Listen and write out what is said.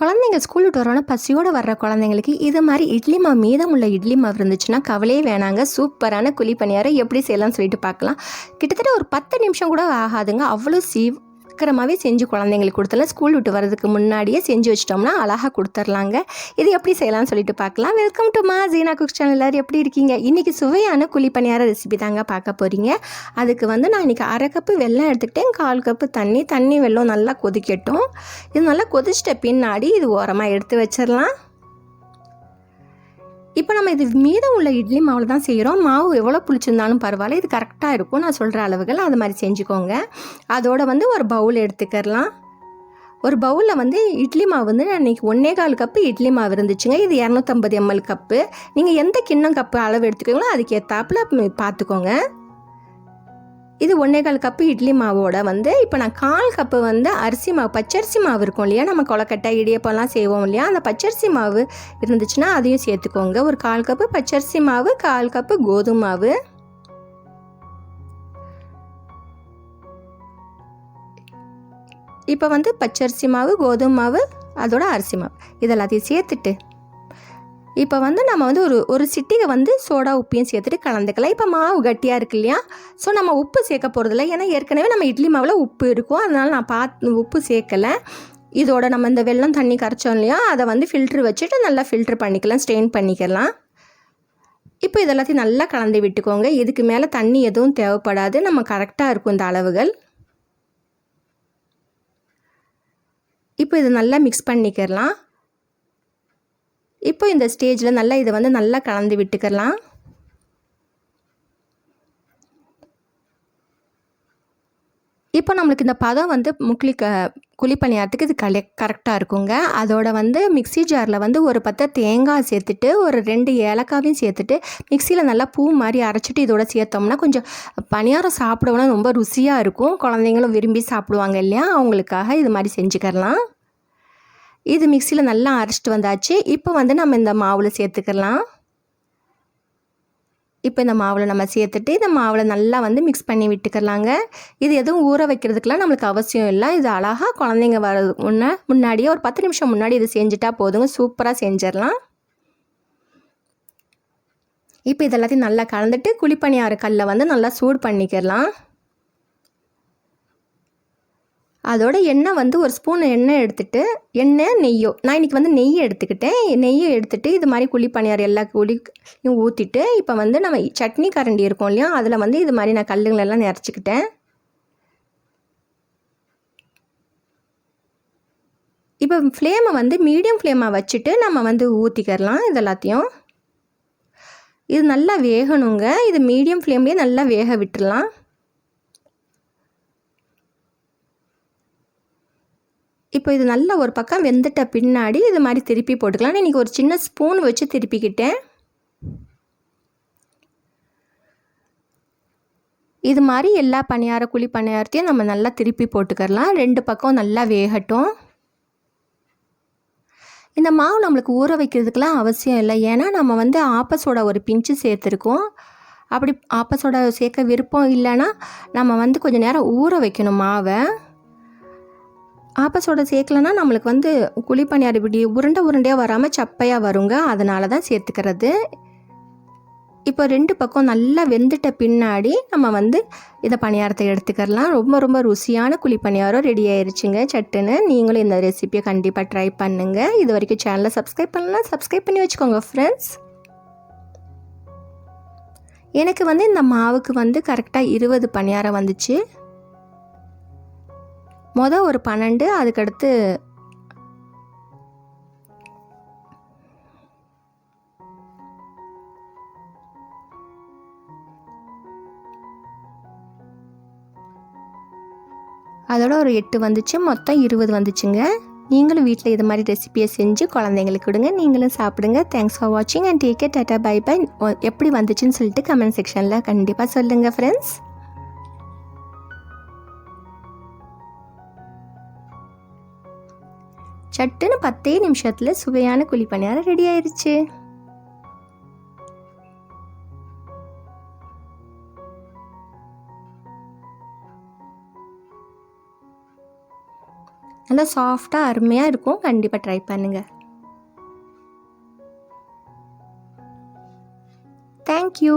குழந்தைங்க ஸ்கூல் விட்டு வரோன்னா பசியோடு வர்ற குழந்தைங்களுக்கு இது மாதிரி இட்லி மாவு மீதம் உள்ள இட்லி மாவு இருந்துச்சுன்னா கவலையே வேணாங்க. சூப்பரான குழி பணியாரம் எப்படி செய்யலாம்னு சொல்லிட்டு பார்க்கலாம். கிட்டத்தட்ட ஒரு பத்து நிமிஷம் கூட ஆகாதுங்க. அவ்வளோ சீக்கிரமாகவே செஞ்சு குழந்தைங்களுக்கு கொடுத்துடலாம் ஸ்கூல் விட்டு வரதுக்கு முன்னாடியே செஞ்சு வச்சிட்டோம்னா அழகாக கொடுத்துர்லாங்க. இது எப்படி செய்யலாம்னு சொல்லிட்டு பார்க்கலாம். வெல்கம் டு மா ஜீனா குக் சேனல் எல்லோரும் எப்படி இருக்கீங்க? இன்றைக்கி சுவையான குழிப்பணியார ரெசிபி தாங்க பார்க்க போகிறீங்க அதுக்கு வந்து நான் இன்றைக்கி அரை கப்பு வெள்ளம் எடுத்துக்கிட்டேன். கால் கப்பு தண்ணி தண்ணி வெல்லம் நல்லா கொதிக்கட்டும். இது நல்லா கொதிச்சிட்ட பின்னாடி இது ஓரமாக எடுத்து வச்சிடலாம். இப்போ நம்ம இது மீதம் உள்ள இட்லி மாவில் தான் செய்கிறோம் மாவு எவ்வளோ புளிச்சிருந்தாலும் பரவாயில்ல. இது கரெக்டாக இருக்கும். நான் சொல்கிற அளவுகள். அது மாதிரி செஞ்சுக்கோங்க. அதோட வந்து ஒரு பவுல் எடுத்துக்கிறலாம். ஒரு பவுலில் வந்து இட்லி மாவு வந்து அன்றைக்கி ஒன்றே கால் கப்பு இட்லி மாவு இருந்துச்சுங்க. இது இரநூத்தம்பது எம்எல் கப்பு நீங்கள் எந்த கிண்ணம் கப்பு அளவு எடுத்துக்கோங்களோ அதுக்கு ஏற்றாப்புல பார்த்துக்கோங்க இது ஒன்றே கால் கப்பு இட்லி மாவோட வந்து இப்போ நான் கால் கப்பு வந்து அரிசி மாவு பச்சரிசி மாவு இருக்கும் இல்லையா? நம்ம கொலக்கட்டை இடியப்பம்லாம் செய்வோம் இல்லையா? அந்த பச்சரிசி மாவு இருந்துச்சுன்னா அதையும் சேர்த்துக்கோங்க. ஒரு கால் கப்பு பச்சரிசி மாவு கால் கப்பு கோதுமை மாவு. இப்போ வந்து பச்சரிசி மாவு கோதுமை மாவு அதோட அரிசி மாவு. இதெல்லாத்தையும் சேர்த்துட்டு இப்போ வந்து நம்ம வந்து ஒரு ஒரு சிட்டிகை வந்து சோடா உப்பையும் சேர்த்துட்டு கலந்துக்கலாம். இப்போ மாவு கட்டியாக இருக்கு இல்லையா? ஸோ நம்ம உப்பு சேர்க்க போகிறதில்ல ஏன்னா ஏற்கனவே நம்ம இட்லி மாவில் உப்பு இருக்கும். அதனால் நான் பார்த்து உப்பு சேர்க்கலை. இதோட நம்ம இந்த வெள்ளம் தண்ணி கரைச்சோம் இல்லையா? அதை வந்து ஃபில்ட்ரு வச்சுட்டு நல்லா ஃபில்ட்ரு பண்ணிக்கலாம். ஸ்ட்ரெயின் பண்ணிக்கலாம். இப்போ இதெல்லாத்தையும் நல்லா கலந்து விட்டுக்கோங்க. இதுக்கு மேலே தண்ணி எதுவும் தேவைப்படாது. நம்ம கரெக்டாக இருக்கும் இந்த அளவுகள். இப்போ இது நல்லா மிக்ஸ் பண்ணிக்கிறலாம் இப்போ இந்த ஸ்டேஜில் நல்லா இதை வந்து நல்லா கலந்து விட்டுக்கலாம். இப்போ நம்மளுக்கு இந்த பதம் வந்து முக்லி க குழிப்பணியாரத்துக்கு இது கலெக் கரெக்டாக இருக்குங்க. அதோட வந்து மிக்ஸி ஜாரில் வந்து ஒரு பத்தை தேங்காய் சேர்த்துட்டு ஒரு ரெண்டு ஏலக்காவையும் சேர்த்துட்டு மிக்சியில் நல்லா பூ மாதிரி அரைச்சிட்டு இதோட சேர்த்தோம்னா கொஞ்சம் பணியாரம் சாப்பிடவுனா ரொம்ப ருசியாக இருக்கும். குழந்தைங்களும் விரும்பி சாப்பிடுவாங்க இல்லையா? அவங்களுக்காக இது மாதிரி செஞ்சுக்கலாம் இது மிக்சியில் நல்லா அரைச்சிட்டு வந்தாச்சு. இப்போ வந்து நம்ம இந்த மாவில் சேர்த்துக்கலாம். இப்போ இந்த மாவில் நம்ம சேர்த்துட்டு இந்த மாவில் நல்லா வந்து மிக்ஸ் பண்ணி விட்டுக்கலாங்க. இது எதுவும் ஊற வைக்கிறதுக்கெலாம் நம்மளுக்கு அவசியம் இல்லை. இது அழகாக குழந்தைங்க வர முன்னே முன்னாடியே ஒரு பத்து நிமிஷம் முன்னாடி இது செஞ்சுட்டா போதுங்க. சூப்பராக செஞ்சிடலாம். இப்போ இதெல்லாத்தையும் நல்லா கலந்துட்டு குழிப்பணியார கல்லை வந்து நல்லா சூடு பண்ணிக்கிறலாம் அதோட எண்ணெய் வந்து ஒரு ஸ்பூன் எண்ணெய் எடுத்துட்டு எண்ணெய் நெய்யோ. நான் இன்றைக்கி வந்து நெய் எடுத்துக்கிட்டேன். நெய்யை எடுத்துட்டு இது மாதிரி குழி பணியார் எல்லா குழியும் ஊற்றிட்டு இப்போ வந்து நம்ம சட்னி கரண்டி இருக்கும் இல்லையா? அதில் வந்து இது மாதிரி நான் கல்லுங்களெல்லாம் நிறச்சிக்கிட்டேன் இப்போ ஃப்ளேமை வந்து மீடியம் ஃப்ளேமாக வச்சுட்டு நம்ம வந்து ஊற்றிக்கிறலாம் இது எல்லாத்தையும். இது நல்லா வேகணுங்க. இது மீடியம் ஃப்ளேம்லேயே நல்லா வேக விட்டுடலாம் இப்போ இது நல்லா ஒரு பக்கம் வெந்துட்ட பின்னாடி இது மாதிரி திருப்பி போட்டுக்கலாம். இன்றைக்கி ஒரு சின்ன ஸ்பூன் வச்சு திருப்பிக்கிட்டேன். இது மாதிரி எல்லா பணியார குழி பணியாரத்தையும் நம்ம நல்லா திருப்பி போட்டுக்கலாம். ரெண்டு பக்கம் நல்லா வேகட்டும். இந்த மாவு நம்மளுக்கு ஊற வைக்கிறதுக்கெலாம் அவசியம் இல்லை. ஏன்னா நம்ம வந்து ஆப்பசோட ஒரு பிஞ்சு சேர்த்துருக்கோம். அப்படி ஆப்பசோட சேர்க்க விருப்பம் இல்லைன்னா நம்ம வந்து கொஞ்சம் நேரம் ஊற வைக்கணும் மாவை. ஆப்பஸோட சேர்க்கலனா நம்மளுக்கு வந்து குழிப்பணியார் இப்படி உருண்டை உருண்டையாக வராமல் சப்பையாக வருங்க. அதனால தான் சேர்த்துக்கிறது. இப்போ ரெண்டு பக்கம் நல்லா வெந்துட்ட பின்னாடி நம்ம வந்து இதை பணியாரத்தை எடுத்துக்கிறலாம். ரொம்ப ரொம்ப ருசியான குழி பணியாரம் ரெடி ஆயிடுச்சுங்க சட்டுன்னு நீங்களும் இந்த ரெசிபியை கண்டிப்பாக ட்ரை பண்ணுங்கள் இது வரைக்கும் சேனலை சப்ஸ்கிரைப் பண்ணலாம் சப்ஸ்கிரைப் பண்ணி வச்சுக்கோங்க ஃப்ரெண்ட்ஸ் எனக்கு வந்து இந்த மாவுக்கு வந்து கரெக்டாக இருபது பணியாரம் வந்துச்சு. மொதல் ஒரு பன்னெண்டு அதுக்கடுத்து அதோட ஒரு எட்டு வந்துச்சு மொத்தம் இருபது வந்துச்சுங்க. நீங்களும் வீட்டில் இது மாதிரி ரெசிபியை செஞ்சு குழந்தைங்களுக்கு கொடுங்க. நீங்களும் சாப்பிடுங்க. தேங்க்ஸ் ஃபார் வாட்சிங் and take care tata bye bye எப்படி வந்துச்சுன்னு சொல்லிட்டு கமெண்ட் செக்ஷனில் கண்டிப்பாக சொல்லுங்கள் ஃப்ரெண்ட்ஸ் சட்டுன்னு பத்தே நிமிஷத்தில் சுவையான குழி பணியாரம் ரெடி ஆயிருச்சு. நல்லா சாஃப்டாக அருமையாக இருக்கும். கண்டிப்பாக ட்ரை பண்ணுங்கள் தேங்க்யூ